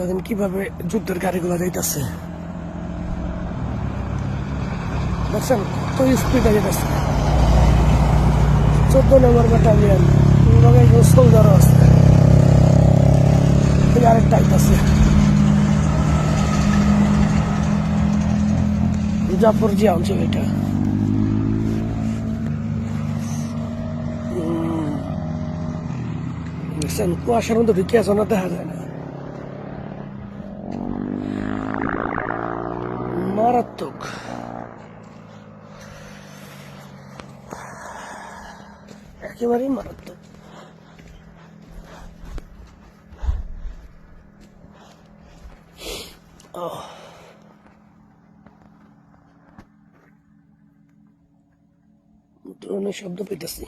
দেখেন কীভাবে যুদ্ধের গাড়িগুলো যাইতেছে। দেখছেন কত স্পিডে যেতেছে চোদ্দ নম্বর ব্যাটালিয়ান আছে। কুয়াশার মধ্যে ঢুকে আছে না, দেখা যায় না। মারাত্মক একেবারেই মারাত্মক। ড্রোনের শব্দ পেতেছি।